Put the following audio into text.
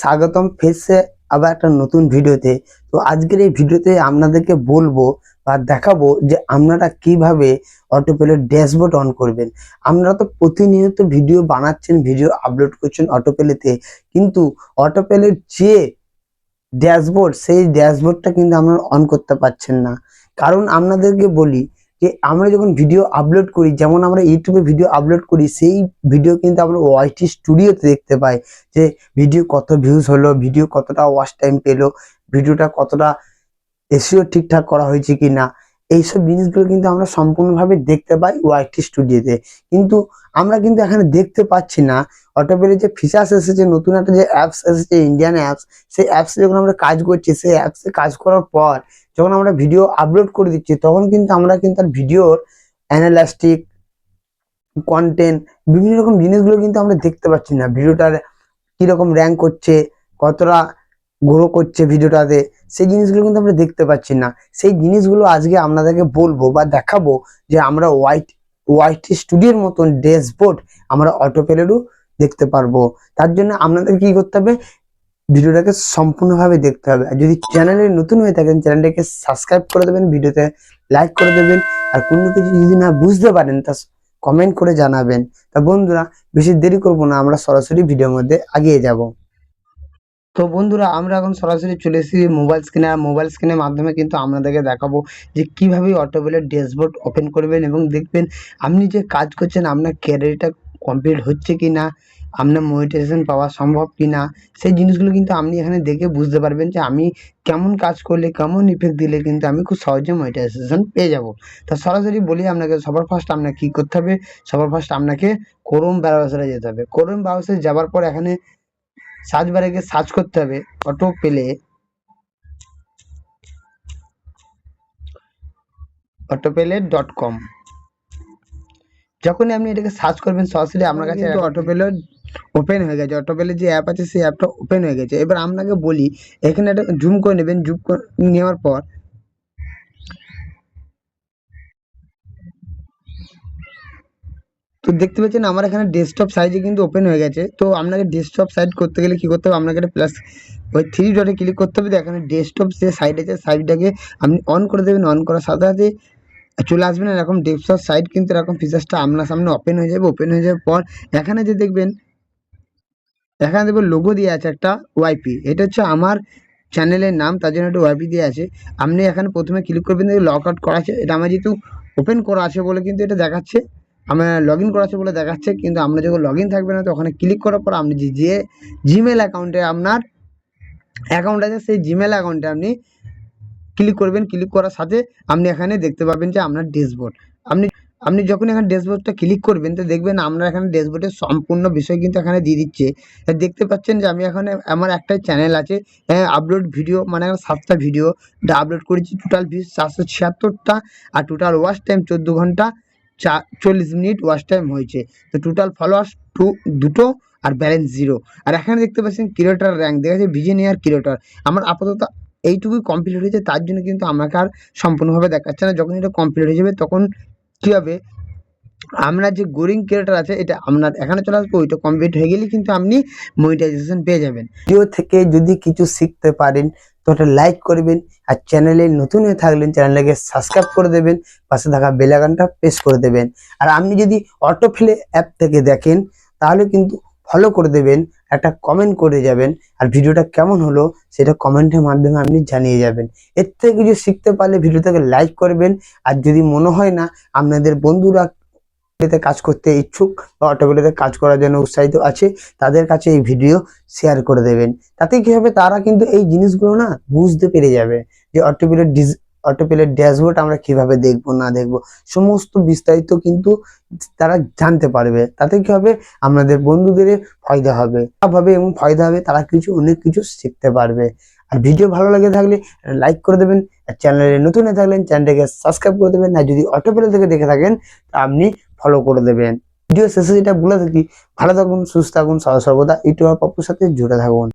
স্বাগতম ফেসে আবার একটা নতুন ভিডিওতে। তো আজকের এই ভিডিওতে আপনাদেরকে বলব বা দেখাবো যে আপনারা কীভাবে অটোপেলের ড্যাশবোর্ড অন করবেন। আপনারা তো প্রতিনিয়ত ভিডিও বানাচ্ছেন, ভিডিও আপলোড করছেন অটোপেলেতে কিন্তু অটোপেলের যে ড্যাশবোর্ড সেই ড্যাশবোর্ডটা কিন্তু আপনারা অন করতে পারছেন না। কারণ আপনাদেরকে বলি যে আমরা যখন ভিডিও আপলোড করি, যেমন আমরা ইউটিউবে ভিডিও আপলোড করি, সেই ভিডিও কিন্তু আমরা ওয়াইটি স্টুডিওতে দেখতে পাই যে ভিডিও কত ভিউজ হলো ভিডিও কতটা ওয়াচ টাইম পেল ভিডিওটা কতটা এসিও ঠিকঠাক করা হয়েছে কি না এইসব জিনিসগুলো কিন্তু আমরা সম্পূর্ণভাবে দেখতে পাই ওয়াইটি স্টুডিওতে কিন্তু আমরা কিন্তু এখানে দেখতে পাচ্ছি না। অটোপেলে যে ফিচার্স এসেছে, নতুন একটা যে অ্যাপস এসেছে ইন্ডিয়ান অ্যাপস সেই অ্যাপসে যখন আমরা কাজ করছি, সেই অ্যাপসে কাজ করার পর যখন আমরা ভিডিও আপলোড করে দিচ্ছি, তখন কিন্তু আমরা কিন্তু তার ভিডিওর অ্যানালাস্টিক কন্টেন্ট বিভিন্ন রকম জিনিসগুলো কিন্তু আমরা দেখতে পাচ্ছি না। ভিডিওটার কীরকম র্যাঙ্ক করছে কতটা গ্রো করছে ভিডিওটাতে, সেই জিনিসগুলো কিন্তু আমরা দেখতে পাচ্ছি না। সেই জিনিসগুলো আজকে আপনাদেরকে বলব বা দেখাবো যে আমরা হোয়াইট ওয়াইটি স্টুডিওর মতন ড্যাশবোর্ড আমরা অটো অটোপেলেরও দেখতে পারব। তার জন্য আপনাদের কি করতে হবে? ভিডিওটাকে সম্পূর্ণভাবে দেখতে হবে। আর যদি চ্যানেলে নতুন হয়ে থাকেন চ্যানেলটাকে সাবস্ক্রাইব করে দেবেন, ভিডিওতে লাইক করে দেবেন। আর কোনো কিছু যদি না বুঝতে পারেন, তা কমেন্ট করে জানাবেন। তা বন্ধুরা, বেশি দেরি করব না, আমরা সরাসরি ভিডিওর মধ্যে এগিয়ে যাব। তো বন্ধুরা, আমরা এখন সরাসরি চলে এসেছি মোবাইল স্ক্রিনে আর মোবাইল স্ক্রিনের মাধ্যমে কিন্তু আপনাদেরকে দেখাবো যে কীভাবে অটোবেলের ড্যাশবোর্ড ওপেন করবেন এবং দেখবেন আপনি যে কাজ করছেন, আপনার ক্যারিয়ারটা কমপ্লিট হচ্ছে কি না আপনার মনিটাইজেশন পাওয়া সম্ভব কি না সেই জিনিসগুলো কিন্তু আপনি এখানে দেখে বুঝতে পারবেন যে আমি কেমন কাজ করলে, কেমন ইফেক্ট দিলে কিন্তু আমি খুব সহজে মনিটাইজেশন পেয়ে যাব। তা সরাসরি বলি আপনাকে, সবার ফার্স্ট আপনাকে কী করতে হবে? সবার ফার্স্ট আপনাকে ক্রোম ব্রাউজারে যেতে হবে। ক্রোম ব্রাউজারে যাওয়ার পর এখানে সার্চ বারে গিয়ে সার্চ করতে হবে অটো পেলে। অটোপেলে ডট কম। যখনই আপনি এটাকে সার্চ করবেন সরাসরি আপনার কাছে অটো অটোপেলে ওপেন হয়ে গেছে। অটো অটোপেলে যে অ্যাপ আছে সেই অ্যাপটা ওপেন হয়ে গেছে। এবার আপনাকে বলি এখানে একটা জুম করে নেবেন। জুম করে নেওয়ার পর তো দেখতে পাচ্ছেন আমার এখানে ডেস্কটপ সাইজে কিন্তু ওপেন হয়ে গেছে। তো আপনাকে ডেস্কটপ সাইড করতে গেলে কি করতে হবে? আপনাকে একটা প্লাস ওই থ্রি ডটে ক্লিক করতে হবে। এখানে ডেস্কটপ যে সাইড আছে সাইডটাকে আপনি অন করে দেবেন। অন করার সাথে সাথে চলে আসবেন এরকম ডেস্কটপ সাইড কিন্তু এরকম ফিচার্সটা আপনার সামনে ওপেন হয়ে যাবে। ওপেন হয়ে যাওয়ার পর এখানে যে দেখবেন, এখানে দেখবেন লোগো দিয়ে আছে একটা ওয়াইপি এটা হচ্ছে আমার চ্যানেলের নাম। তার জন্য একটা ওয়াইপি দিয়ে আছে। আপনি এখানে প্রথমে ক্লিক করবেন। লক আউট করা আছে। এটা আমার যেহেতু ওপেন করা আছে বলে কিন্তু এটা দেখাচ্ছে। আমার লগ ইন করা বলে দেখাচ্ছে, কিন্তু আপনার যখন লগ ইন থাকবে না, তো ওখানে ক্লিক করার পর আপনি যে জিমেল অ্যাকাউন্টে আপনার অ্যাকাউন্ট আছে, সেই জিমেল অ্যাকাউন্টে আপনি ক্লিক করবেন। ক্লিক করার সাথে আপনি এখানে দেখতে পাবেন যে আপনার ড্যাশবোর্ড আপনি আপনি যখন এখানে ড্যাশবোর্ডটা ক্লিক করবেন, তো দেখবেন আপনার এখানে ড্যাশবোর্ডের সম্পূর্ণ বিষয় কিন্তু এখানে দিয়ে দিচ্ছে। দেখতে পাচ্ছেন যে আমি এখানে আমার একটা চ্যানেল আছে আপলোড ভিডিও মানে সাতটা ভিডিও আপলোড করেছি টোটাল ভিউজ চারশো ছিয়াত্তরটা আর টোটাল ওয়াচ টাইম চোদ্দ ঘণ্টা। চা, চল্লিশ মিনিট ওয়াচ টাইম হয়েছে। তো টোটাল ফলোয়ার্স টু, দুটো আর ব্যালেন্স জিরো আর এখানে দেখতে পাচ্ছেন ক্রিয়েটার র্যাঙ্ক দেখা যাচ্ছে ভিজেনিয়ার ক্রিয়েটার আমার আপাতত এইটুকুই কমপ্লিট হয়েছে, তার জন্য কিন্তু আমাকে আর সম্পূর্ণভাবে দেখাচ্ছে না। যখন এটা কমপ্লিট হয়ে যাবে, তখন কী হবে? আপনার যে গোরিং ক্রিয়েটার আছে, এটা আপনার এখানে চলে আসবে, ওইটা কমপ্লিট হয়ে গেলে কিন্তু আপনি মনিটাইজেশন পেয়ে যাবেন। ভিডিও থেকে যদি কিছু শিখতে পারেন তো ওটা লাইক করবেন আর চ্যানেলে নতুন হয়ে থাকলেন চ্যানেলটাকে সাবস্ক্রাইব করে দেবেন, পাশে থাকা বেলাগানটা প্রেস করে দেবেন। আর আপনি যদি অটোফ্লে অ্যাপ থেকে দেখেন, তাহলে কিন্তু ফলো করে দেবেন, একটা কমেন্ট করে যাবেন, আর ভিডিওটা কেমন হলো সেটা কমেন্টের মাধ্যমে আপনি জানিয়ে যাবেন। এর থেকে কিছু শিখতে পারলে ভিডিওটাকে লাইক করবেন, আর যদি মনে হয় না আপনাদের বন্ধুরা এতে কাজ করতে ইচ্ছুক বা অটোগুলোতে কাজ করার জন্য উৎসাহিত আছে, তাদের কাছে এই ভিডিও শেয়ার করে দেবেন। তাতে কি হবে? তারা কিন্তু এই জিনিসগুলো না বুঝতে পেরে যাবে যে অটোপিলের ডিজ অটোপিলের ড্যাশবোর্ড আমরা কীভাবে দেখব, না দেখব। সমস্ত বিস্তারিত কিন্তু তারা জানতে পারবে। তাতে কি হবে? আমাদের বন্ধুদের ফায়দা হবে। হবে এবং ফায়দা হবে, তারা কিছু, অনেক কিছু শিখতে পারবে। আর ভিডিও ভালো লাগে থাকলে লাইক করে দেবেন। আর চ্যানেলে নতুন হয়ে থাকলেন চ্যানেলটাকে সাবস্ক্রাইব করে দেবেন। আর যদি অটোপেলে থেকে দেখে থাকেন, তা আপনি ফলো করে দেবেন। ভিডিও শেষে যেটা বলে থাকি ভালো থাকুন, সুস্থ থাকুন সদা সর্বদা ইউটিউবার পপুর সাথে জুড়ে থাকুন।